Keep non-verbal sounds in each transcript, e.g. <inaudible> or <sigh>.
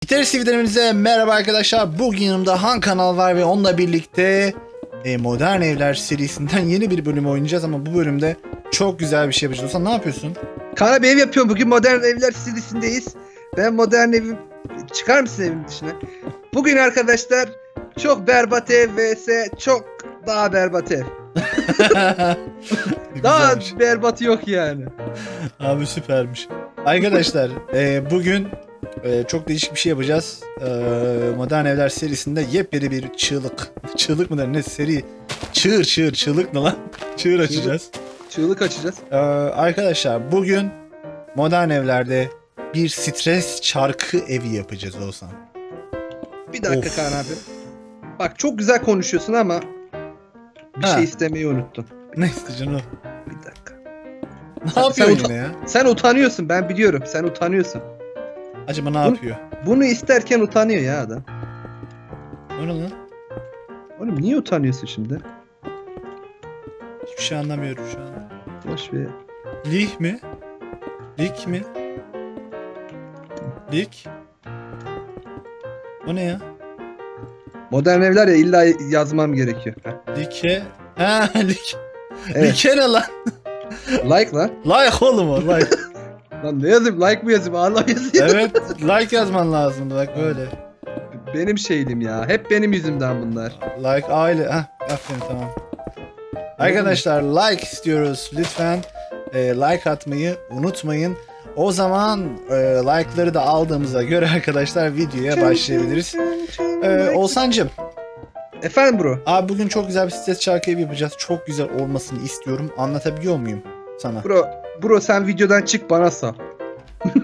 Gitarist TV'lerimize merhaba arkadaşlar. Bugün yanımda Han Kanal var ve onunla birlikte e, Modern Evler serisinden <laughs> yeni bir bölüm oynayacağız ama bu bölümde çok güzel bir şey yapacağız. Olsan ne yapıyorsun? Kaan bir ev yapıyorum. Bugün modern evler serisindeyiz. Ben modern evim... Çıkar mısın evin dışına? Bugün arkadaşlar çok berbat ev vs çok daha berbat ev. <laughs> Daha Güzelmiş. berbat yok yani. Abi süpermiş. Arkadaşlar e, bugün e, çok değişik bir şey yapacağız. E, Modern Evler serisinde yepyeni bir çığlık. Çığlık mı der ne seri? Çığır çığır çığlık ne lan? <laughs> Çığır açacağız. Çığlık açacağız. Ee, arkadaşlar bugün modern evlerde bir stres çarkı evi yapacağız olsan. Bir dakika Of. Kaan abi. Bak çok güzel konuşuyorsun ama bir Ha. şey istemeyi unuttun. Ne isteyeceksin o? Bir dakika. Ne Sen- yapıyor sen ya? Sen utanıyorsun ben biliyorum. Sen utanıyorsun. Acaba ne Bu- yapıyor? Bunu isterken utanıyor ya adam. O ne lan? Oğlum niye utanıyorsun şimdi? Hiçbir şey anlamıyorum şu an. Boş ver. Lik mi? Lik mi? Lik? O ne ya? Modern evler ya illa yazmam gerekiyor. Like. Ha <laughs> lik. Evet. Like ne lan? Like lan. Like oğlum o like. <laughs> Lan ne yazayım? Like mı yazayım? Allah yazayım. evet like yazman lazımdı bak böyle. Benim şeydim ya. Hep benim yüzümden bunlar. Like aile. Hah aferin tamam. Arkadaşlar like istiyoruz lütfen. e, like atmayı unutmayın. O zaman e, like'ları da aldığımıza göre <laughs> arkadaşlar videoya başlayabiliriz. E, Olsancım Efendim bro. abi bugün çok güzel bir stres şarkı evi yapacağız. Çok güzel olmasını istiyorum. Anlatabiliyor muyum sana? Bro. Bro sen videodan çık bana sal. <laughs>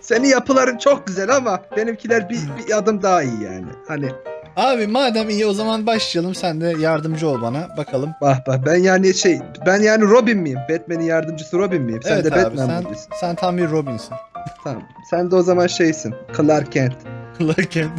Senin yapıların çok güzel ama benimkiler bir, bir adım daha iyi yani. Hani abi madem iyi o zaman başlayalım. Sen de yardımcı ol bana. Bakalım. bak bak ben yani şey ben yani Robin miyim? Batman'in yardımcısı Robin miyim? Sen evet de abi Batman sen, mısın? sen tam bir Robin'sin. Tamam. Sen de o zaman şeysin. Clark Kent. Clark Kent.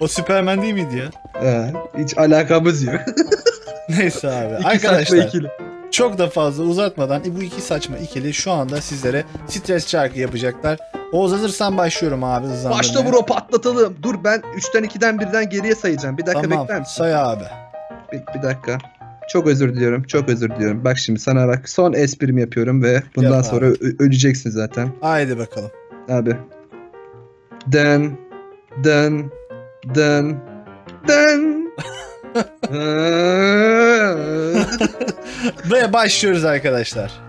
O Superman değil miydi ya? Ee, hiç alakamız yok. <laughs> Neyse abi. İki Arkadaşlar ikili. Çok da fazla uzatmadan bu iki saçma ikili şu anda sizlere stres şarkı yapacaklar. Oğuz hazırsan başlıyorum abi hızlandırmaya. Başta bro patlatalım. Dur ben 3'ten 2'den 1'den geriye sayacağım. Bir dakika Tamam bekler misin? say abi. Bir, bir dakika. Çok özür diliyorum. Çok özür diliyorum. Bak şimdi sana bak son esprimi yapıyorum ve bundan Yap sonra öleceksin zaten. Haydi bakalım. Abi. Den den den den. <laughs> Ve başlıyoruz arkadaşlar.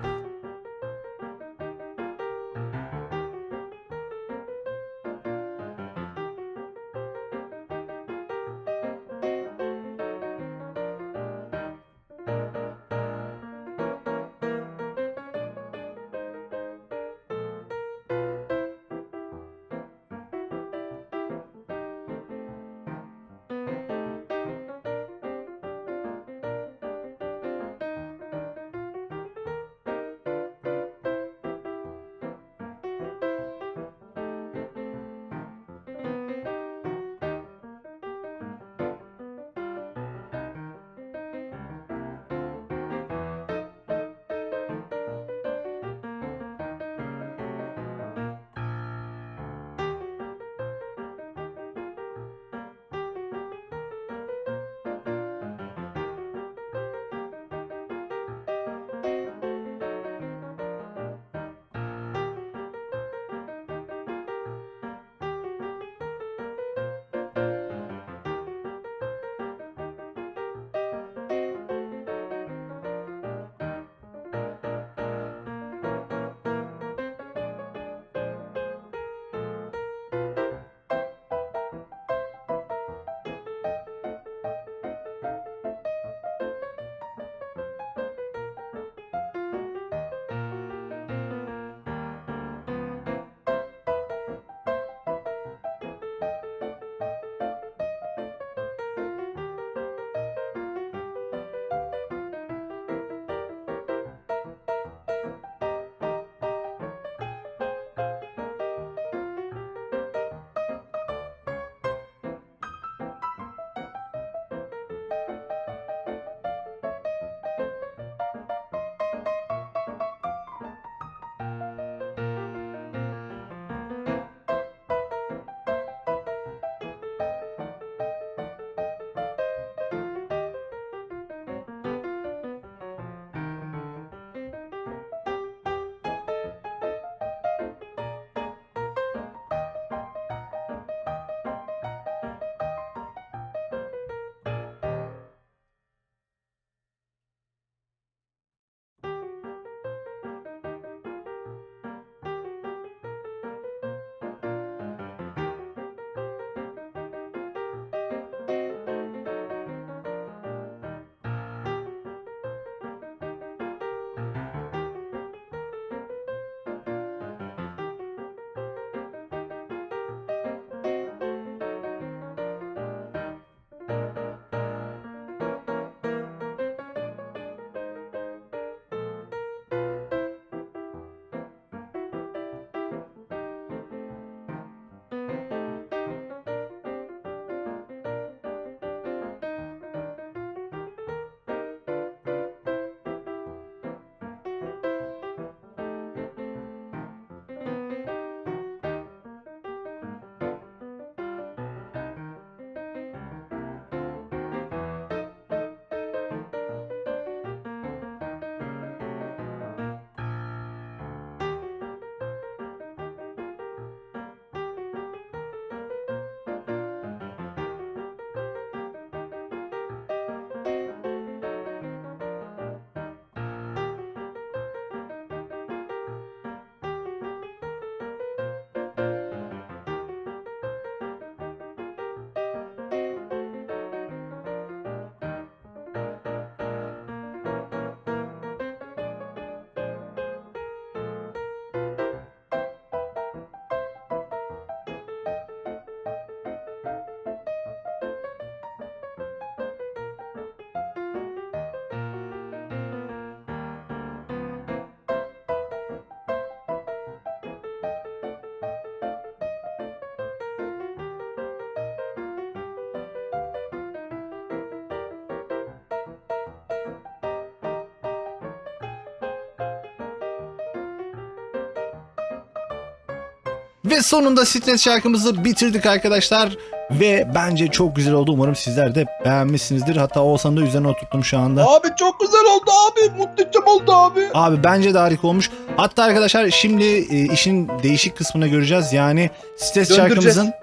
Ve sonunda stres şarkımızı bitirdik arkadaşlar. Ve bence çok güzel oldu. Umarım sizler de beğenmişsinizdir. Hatta Oğuzhan'ı da üzerine oturttum şu anda. Abi çok güzel oldu abi. Muhteşem oldu abi. Abi bence de harika olmuş. Hatta arkadaşlar şimdi e, işin değişik kısmını göreceğiz. Yani stres Döndüreceğiz. şarkımızın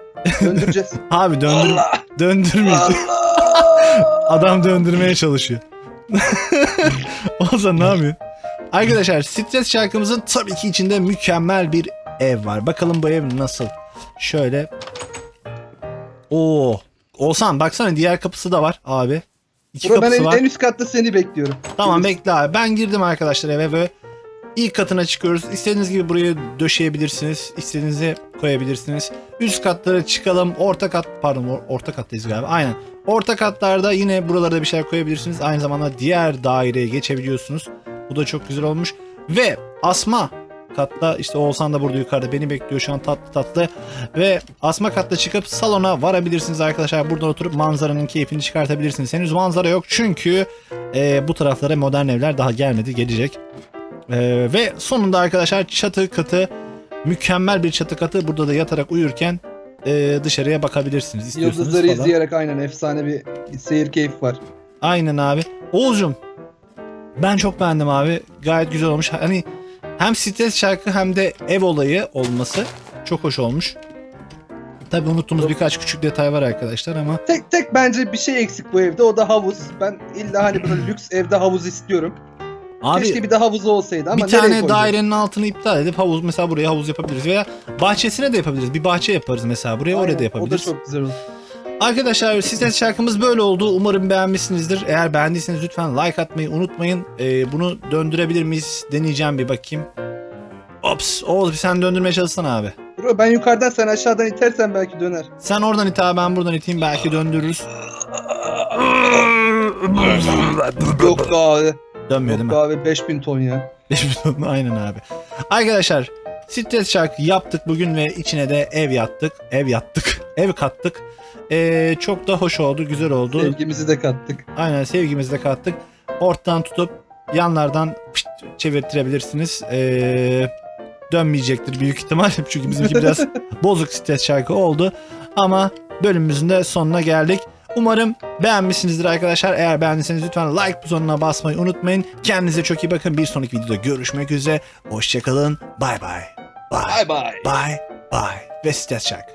Döndüreceğiz. <laughs> abi döndür Allah. döndürmeyeceğiz. <laughs> Adam döndürmeye çalışıyor. <laughs> Oğuzhan ne yapıyorsun? Arkadaşlar stres şarkımızın tabii ki içinde mükemmel bir ev var. Bakalım bu ev nasıl? Şöyle. Oo. Oğuzhan baksana diğer kapısı da var abi. İki Bro ben kapısı en, var. en üst katta seni bekliyorum. Tamam bekle abi. Ben girdim arkadaşlar eve ve ilk katına çıkıyoruz. İstediğiniz gibi buraya döşeyebilirsiniz. İstediğinizi koyabilirsiniz. Üst katlara çıkalım. Orta kat pardon or- orta kattayız galiba. Aynen. Orta katlarda yine buralarda bir şeyler koyabilirsiniz. Aynı zamanda diğer daireye geçebiliyorsunuz. Bu da çok güzel olmuş. Ve asma katta işte Oğuzhan da burada yukarıda beni bekliyor şu an tatlı tatlı. Ve asma katta çıkıp salona varabilirsiniz arkadaşlar. Buradan oturup manzaranın keyfini çıkartabilirsiniz. Henüz manzara yok çünkü ee, bu taraflara modern evler daha gelmedi, gelecek. Ee, ve sonunda arkadaşlar çatı katı mükemmel bir çatı katı. Burada da yatarak uyurken e, dışarıya bakabilirsiniz istiyorsanız Yıldızları falan. izleyerek aynen efsane bir seyir keyfi var. Aynen abi. Oğuzcum ben çok beğendim abi. Gayet güzel olmuş. Hani hem stres şarkı hem de ev olayı olması çok hoş olmuş. Tabii unuttuğumuz birkaç küçük detay var arkadaşlar ama Tek tek bence bir şey eksik bu evde o da havuz. Ben illa hani böyle lüks evde havuz istiyorum. abi Keşke bir de havuzu olsaydı ama bir tane dairenin altını iptal edip havuz mesela buraya havuz yapabiliriz veya bahçesine de yapabiliriz. Bir bahçe yaparız mesela buraya oraya Aynen, da yapabiliriz. O da çok güzel olur. Arkadaşlar stres şarkımız böyle oldu. Umarım beğenmişsinizdir. Eğer beğendiyseniz lütfen like atmayı unutmayın. Ee, bunu döndürebilir miyiz? Deneyeceğim bir bakayım. Ops. Oğuz bir sen döndürmeye çalışsana abi. Bro ben yukarıdan sen aşağıdan itersen belki döner. Sen oradan it abi ben buradan iteyim belki döndürürüz. Yok be abi. Dönmüyor değil Yok mi? be abi 5000 ton ya. Aynen abi. Arkadaşlar stres şarkı yaptık bugün ve içine de ev yattık. Ev yattık. <laughs> Ev kattık. Ee, çok da hoş oldu, güzel oldu. Sevgimizi de kattık. Aynen sevgimizi de kattık. Ortadan tutup yanlardan pişt çevirtirebilirsiniz. Ee, dönmeyecektir büyük ihtimal. <laughs> Çünkü bizimki biraz <laughs> bozuk stres şarkı oldu. Ama bölümümüzün de sonuna geldik. Umarım beğenmişsinizdir arkadaşlar. Eğer beğendiyseniz lütfen like butonuna basmayı unutmayın. Kendinize çok iyi bakın. Bir sonraki videoda görüşmek üzere. Hoşçakalın. Bye bye. Bye Bye bye. bye bye. Stres şarkı.